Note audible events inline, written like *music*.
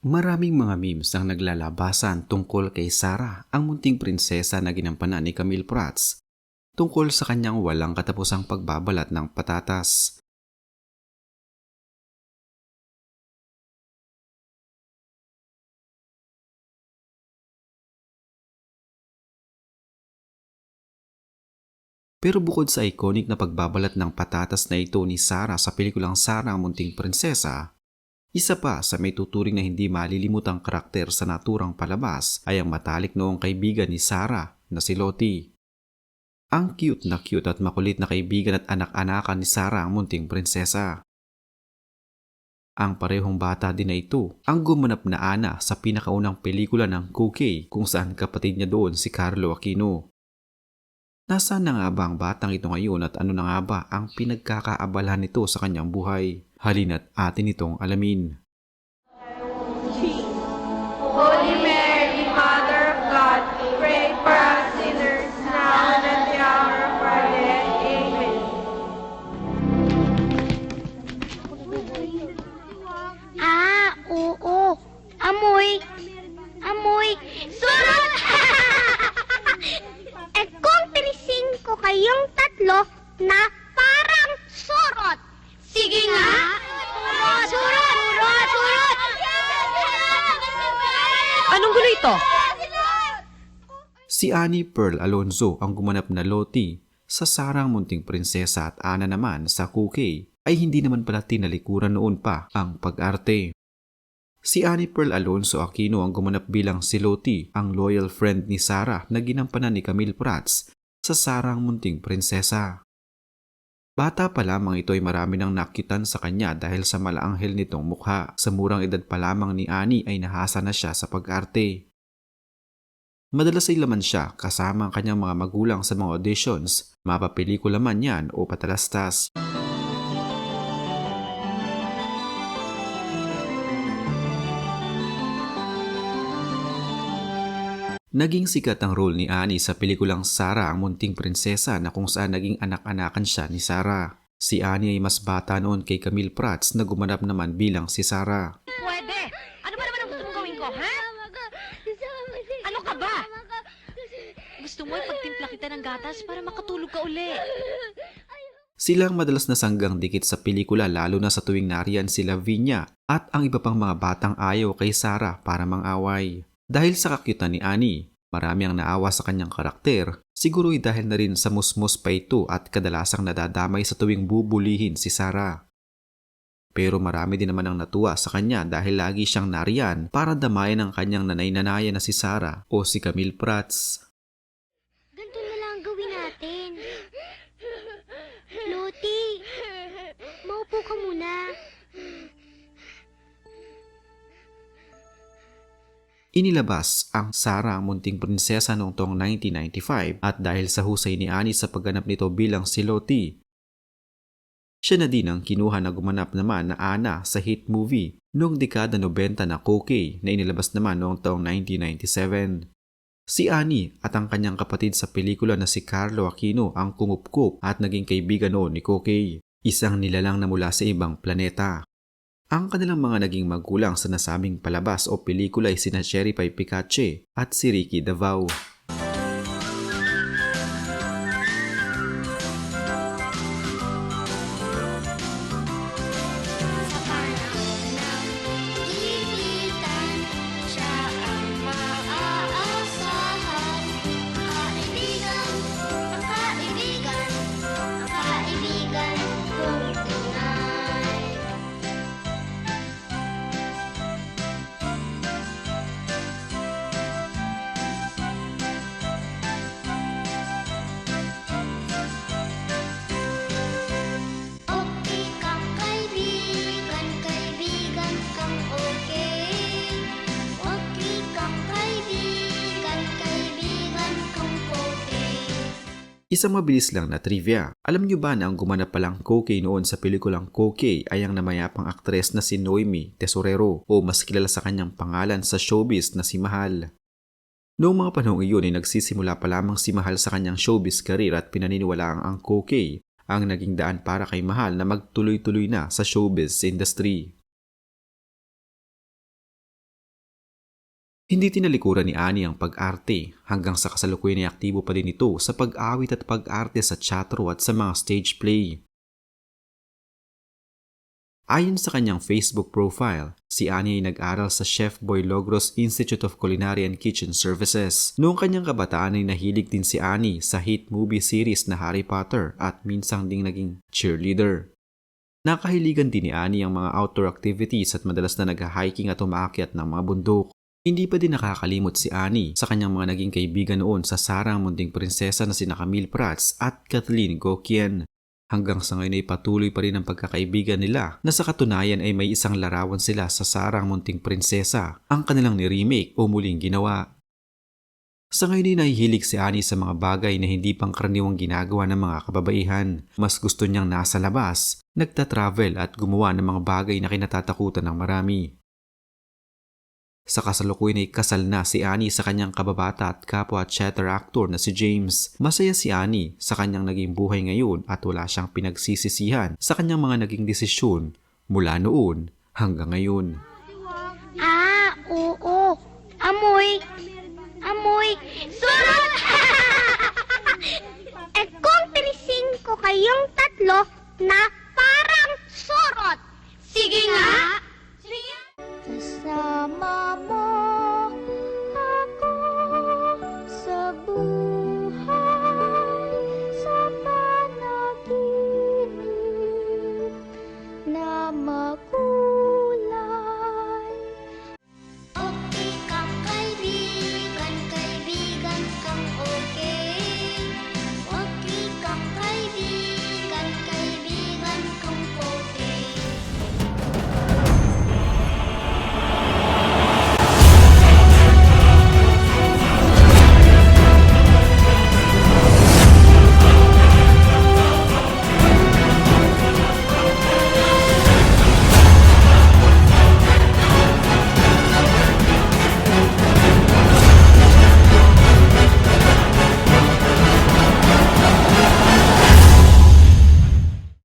Maraming mga memes ang naglalabasan tungkol kay Sarah, ang munting prinsesa na ginampanan ni Camille Prats, tungkol sa kanyang walang katapusang pagbabalat ng patatas. Pero bukod sa iconic na pagbabalat ng patatas na ito ni Sarah sa pelikulang Sarah ang Munting Prinsesa, isa pa sa may tuturing na hindi malilimutang karakter sa naturang palabas ay ang matalik noong kaibigan ni Sarah na si Lottie. Ang cute na cute at makulit na kaibigan at anak-anakan ni Sarah ang munting prinsesa. Ang parehong bata din na ito ang gumanap na Ana sa pinakaunang pelikula ng Cookie kung saan kapatid niya doon si Carlo Aquino. Nasaan na nga ba ang batang ito ngayon at ano na nga ba ang pinagkakaabalahan nito sa kanyang buhay? Halina't atin itong alamin. Holy Mary, Mother of God, pray for us sinners now and at the hour of our death. Amen. Ah, oo. Amoy. Amoy. Surot! *laughs* eh kung tinising ko kayong tatlo na. Sige nga. Surot! Surot! Surot! Surot! Anong gulo ito? Si Annie Pearl Alonzo ang gumanap na Lottie sa Sarang Munting Prinsesa at Ana naman sa Cookie ay hindi naman pala tinalikuran noon pa ang pag-arte. Si Annie Pearl Alonso Aquino ang gumanap bilang si Lottie, ang loyal friend ni Sarah na ginampanan ni Camille Prats sa Sarang Munting Prinsesa. Bata pa lamang ito ay marami nang nakitan sa kanya dahil sa malaanghel nitong mukha. Sa murang edad pa lamang ni Annie ay nahasa na siya sa pag-arte. Madalas ay laman siya kasama ang kanyang mga magulang sa mga auditions, mapapelikula man yan o patalastas. Naging sikat ang role ni Annie sa pelikulang Sarah ang munting prinsesa na kung saan naging anak-anakan siya ni Sarah. Si Annie ay mas bata noon kay Camille Prats na gumanap naman bilang si Sarah. Pwede. Ano ba naman ang gusto mong gawin ko, ha? Ano ka ba? Gusto mo ipagtimpla kita ng gatas para makatulog ka uli. Silang madalas na sanggang dikit sa pelikula lalo na sa tuwing nariyan si Lavinia at ang iba pang mga batang ayaw kay Sarah para mang-away. Dahil sa kakyutan ni Annie, marami ang naawa sa kanyang karakter, siguro'y dahil na rin sa musmos pa ito at kadalasang nadadamay sa tuwing bubulihin si Sarah. Pero marami din naman ang natuwa sa kanya dahil lagi siyang nariyan para damayan ang kanyang nanay-nanaya na si Sarah o si Camille Prats. Inilabas ang Sarah ang munting prinsesa noong taong 1995 at dahil sa husay ni Annie sa pagganap nito bilang si Lottie, siya na din ang kinuha na gumanap naman na Ana sa hit movie noong dekada 90 na Cookie na inilabas naman noong taong 1997. Si Annie at ang kanyang kapatid sa pelikula na si Carlo Aquino ang kumupkup at naging kaibigan noon ni Cookie, isang nilalang na mula sa ibang planeta. Ang kanilang mga naging magulang sa nasabing palabas o pelikula ay sina Sherry Pai Picache at si Ricky Davao. Isang mabilis lang na trivia. Alam niyo ba na ang gumanap palang Cookie noon sa pelikulang Cookie ay ang namayapang aktres na si Noemi Tesorero o mas kilala sa kanyang pangalan sa showbiz na si Mahal. Noong mga panahong iyon ay nagsisimula pa lamang si Mahal sa kanyang showbiz career at pinaniniwalaang ang Cookie ang naging daan para kay Mahal na magtuloy-tuloy na sa showbiz industry. Hindi tinalikuran ni Annie ang pag-arte hanggang sa kasalukuyan ay aktibo pa din ito sa pag-awit at pag-arte sa teatro at sa mga stage play. Ayon sa kanyang Facebook profile, si Annie ay nag-aral sa Chef Boy Logros Institute of Culinary and Kitchen Services. Noong kanyang kabataan ay nahilig din si Annie sa hit movie series na Harry Potter at minsang ding naging cheerleader. Nakahiligan din ni Annie ang mga outdoor activities at madalas na nag-hiking at umaakyat ng mga bundok. Hindi pa din nakakalimot si Annie sa kanyang mga naging kaibigan noon sa Sarang Munting Prinsesa na sina Camille Prats at Kathleen Gokian. Hanggang sa ngayon ay patuloy pa rin ang pagkakaibigan nila na sa katunayan ay may isang larawan sila sa Sarang Munting Prinsesa, ang kanilang ni-remake o muling ginawa. Sa ngayon ay nahihilig si Annie sa mga bagay na hindi pangkaraniwang ginagawa ng mga kababaihan. Mas gusto niyang nasa labas, nagta-travel at gumawa ng mga bagay na kinatatakutan ng marami. Sa kasalukuyan ay kasal na si Annie sa kanyang kababata at kapwa theater actor na si James. Masaya si Annie sa kanyang naging buhay ngayon at wala siyang pinagsisisihan sa kanyang mga naging desisyon mula noon hanggang ngayon. Ah, oo. Amoy. bersamamu